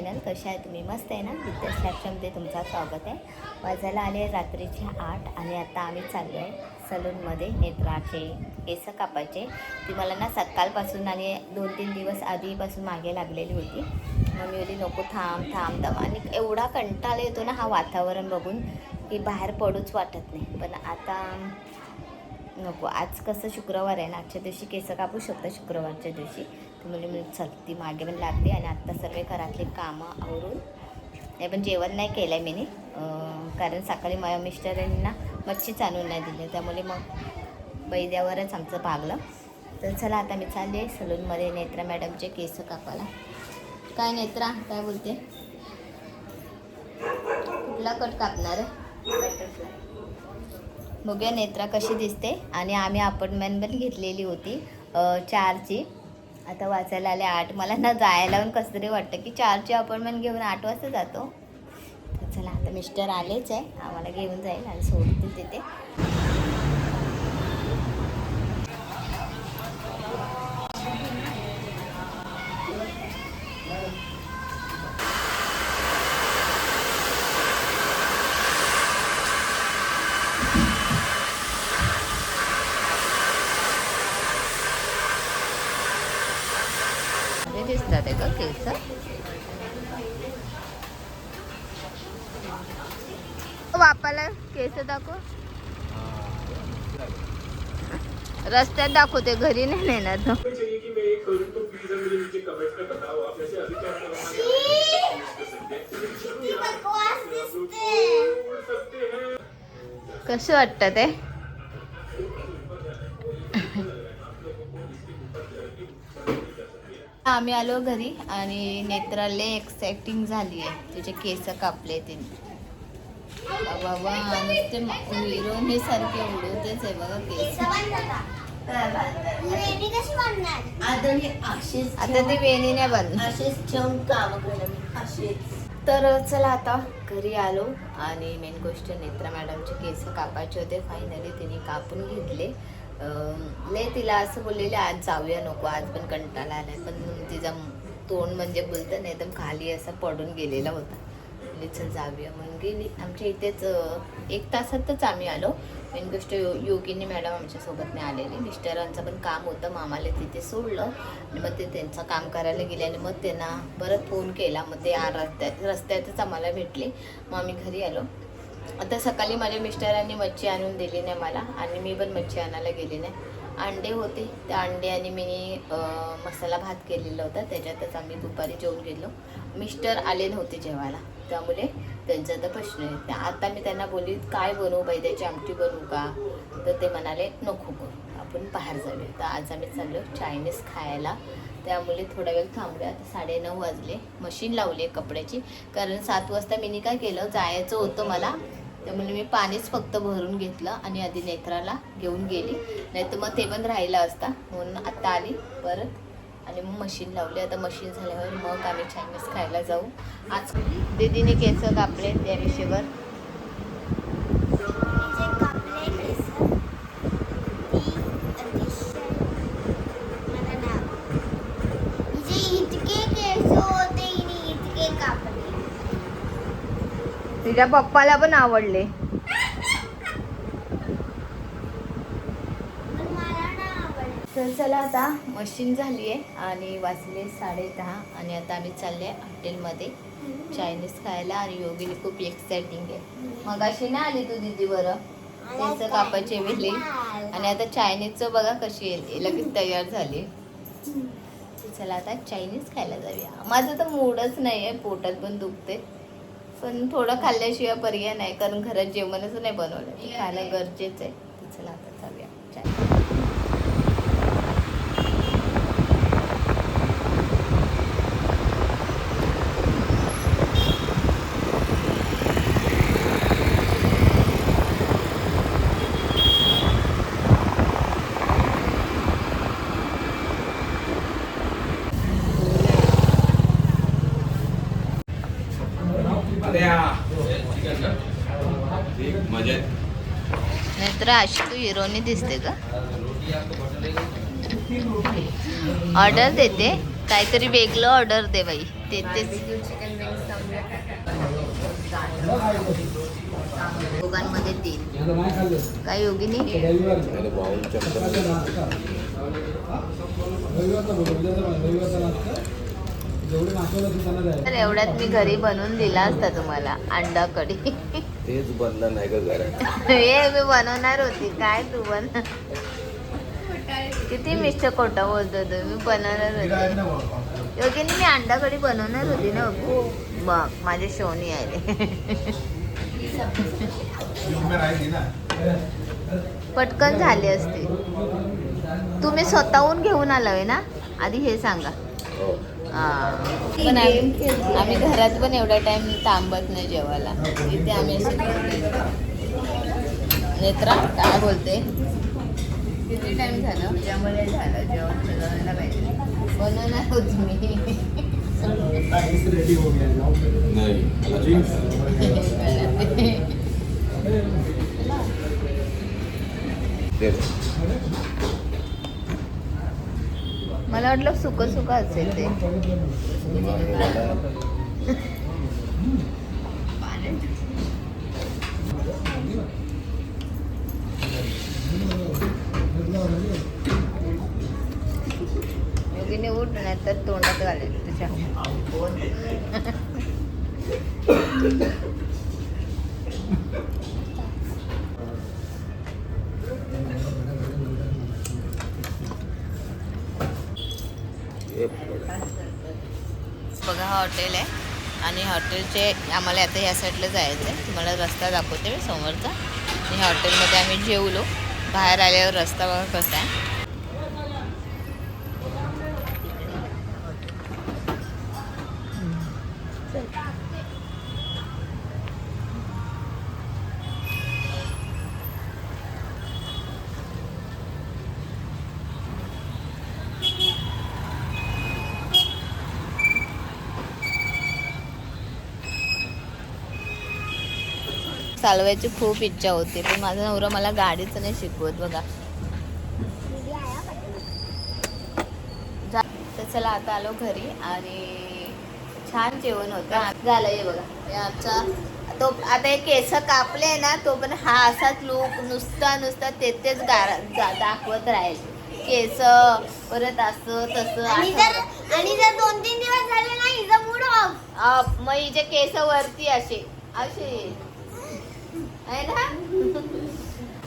कशा आहे तुम्ही मस्त आहे ना? विद्या स्लॅपच्यामध्ये तुमचं स्वागत आहे. वाजायला आले रात्रीचे आठ आणि आता आम्ही चाललो आहे सलूनमध्ये नेत्राचे केस कापायचे. ती मला ना सकाळपासून आणि दोन तीन दिवस आधीपासून मागे लागलेली होती. मग मी बोली नको थांब थांब थांब. आणि एवढा कंटाळा येतो ना हा वातावरण बघून की बाहेर पडूच वाटत नाही. पण आता नको. आज कसं शुक्रवार आहे ना आजच्या दिवशी केस कापू शकतो शुक्रवारच्या दिवशी. तर म्हणजे मी चल ती मागे पण लागली आणि आत्ता सर्व घरातली कामं आवरून नाही पण जेवण नाही केलं आहे मी कारण सकाळी माझ्या मिस्टरांना मच्छीच आणून नाही दिली. त्यामुळे मग बैद्यावरच आमचं भागलं. तर चला आता मी चालले सलूनमध्ये नेत्रा मॅडमचे केस कापायला. काय नेत्रा? काय बोलते? कुठला कट कापणार आहे? बघूया नेत्रा कशी दिसते. आणि आम्ही अपॉइंटमेंट पण घेतलेली होती. चारची. आता वाचायला आले आठ. मला ना जायला पण कसं तरी वाटतं की चारची अपॉइंटमेंट घेऊन आठ वाजता जातो. चला आता मिस्टर आलेच आहे. आम्हाला घेऊन जाईल आणि सोडतील तिथे. अरे आहे का केस? बापाला केस दाखव. रस्त्यात दाखवते घरी नाही नेणार तो. वाटतं ते ये करूं तो प्लीज मुझे नीचे कमेंट में बताओ आप जैसे अभी क्या कर सकते हैं कसं वाटतं ते आम्ही आलो घरी आणि नेत्राले एक्साइटिंग झाली आहे तिचे केस कापले तिने. बाबा नुसते हिरोने सारखे उडवतेच आहे बघा केस. आता मी अशीच आता ती वेणी नाही बनणार असेच ठेवून काम केलं असेच. तर चला आता घरी आलो आणि मेन गोष्ट नेत्रा मॅडमचे केस कापायचे होते. फायनली तिने कापून घेतले. ले तिला असं बोललेले आज जाऊया नको आज पण कंटाळा आलाय. पण तिचा तोंड म्हणजे बोलतं नाही एकदम खाली असा पडून गेलेला होता. म्हणजे चल जाऊया. म्हणून गेली. आमच्या इथेच एक तासातच आम्ही आलो. मेन गोष्ट यो योगिनी मॅडम आमच्यासोबत नाही आलेली. मिस्टरांचं पण काम होतं मामाला तिथे सोडलं. आणि मग ते त्यांचं काम करायला गेले आणि मग त्यांना परत फोन केला. मग ते रस्त्यात रस्त्यातच आम्हाला भेटले. मग आम्ही घरी आलो. आता सकाळी माझ्या मिस्टरांनी मच्छी आणून दिली नाही मला आणि मी पण मच्छी आणायला गेली नाही. अंडे होते त्या अंडे आणि मी मसाला भात केलेला होता त्याच्यातच आम्ही दुपारी जेवून गेलो. मिस्टर आले नव्हते जेवायला त्यामुळे त्यांचा तर प्रश्न आहे. त्या- आता मी त्यांना बोलली काय बनवू बैद्याची आमटी बनवू का? तर ते म्हणाले नको करू. आपण बाहेर जाऊया. तर आज आम्ही चाललो चायनीज खायला. त्यामुळे थोडा वेळ थांबूया. आता साडेनऊ वाजले. मशीन लावली आहे कपड्याची. कारण सात वाजता मी काय केलं जायचं होतं मला. त्यामुळे मी पाणीच फक्त भरून घेतलं आणि आधी नेत्राला घेऊन गेली. नाही तर मग ते पण राहिला असता. म्हणून आत्ता आली परत. आणि मग मशीन लावली. आता मशीन झाल्यावर मग आम्ही चायनीज खायला जाऊ. आज दीदीने केस कापले त्या विषयावर इतके केस होते हिने इतके कापले त्या पप्पाला पण आवडले. तर चला आता मशीन झाली आहे आणि वाचले साडे दहा आणि आता आम्ही चालले हॉटेलमध्ये. चायनीज खायला आणि योगीने खूप एक्साइटिंग आहे. मग अशी ना आली तू दिदी बरं? त्यांचं कापायचे वेळी आणि आता चायनीजचं बघा कशी येते लगेच तयार झाली. चला आता चायनीज खायला जाऊया. माझं तर मूडच नाही आहे पोटात पण दुखते पण थोडं खाल्ल्याशिवाय पर्याय नाही कारण घरात जेवणच नाही बनवलं. खाणं गरजेचं आहे. तिचं नातं आता नाहीतर अशी तू हिरोनी दिसते का ऑर्डर देते. काहीतरी वेगळं ऑर्डर दे बाई. ते तेच चिकन दोघांमध्ये तीन. काय योगिनी चमचा तर एवढ्यात मी घरी बनवून दिला असता तुम्हाला अंडा कढी तेच बनलं नाही का घरात. हे मी बनवणार होती काय तू बन? किती मिस्टर खोटं बोलतो तू मी बनवणार होती. योगिनी मी अंडा कढी बनवणार होती ना बघू. बघ माझे शोनी आले पटकन झाली असते. तुम्ही स्वतःहून घेऊन आलाय ना? आधी हे सांगा. पण आम्ही आम्ही घरात पण एवढा टाइम थांबत नाही जेवायला. इथे आम्ही असे नेत्रा काय बोलते? किती टाइम झालं? त्यामुळे झालं जेवण बनवायला पाहिजे. बनवणार होती मी. मला वाटलं सुक सुक असेल ते. योगीने उठ नाही तर तोंडात घालेल त्याच्या हे पड. बघा हा हॉटेल आहे. आणि हॉटेलचे आम्हाला आता ह्या साईडला जायचं आहे तुम्हाला रस्ता दाखवते मी समोरचा. आणि हॉटेलमध्ये आम्ही जेवलो. बाहेर आल्यावर रस्ता बघा कसा आहे. चालवायची खूप इच्छा होती पण माझा नवरा मला गाडीच नाही शिकवत बघा. तर चला आता आलो घरी आणि छान जेवण होतं. झालं हे बघा. आमचा तो आता हे केस कापले ना तो पण हा असाच लूक नुसता नुसता ते तेच गारा जा- दाखवत राहील. केस परत असं तसं आणि. जर दोन तीन दिवस झाले ना हिचा मूड ऑफ आ, मग हिचे केस वरती असे. असे. आहे ना?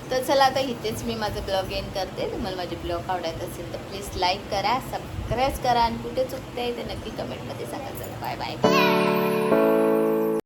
तर चला आता इथेच मी माझं ब्लॉग एन करते. तुम्हाला माझे ब्लॉग आवडत असेल तर प्लीज लाईक करा सबस्क्राईब करा आणि कुठे चुकते ते नक्की कमेंटमध्ये सांगा. चला बाय बाय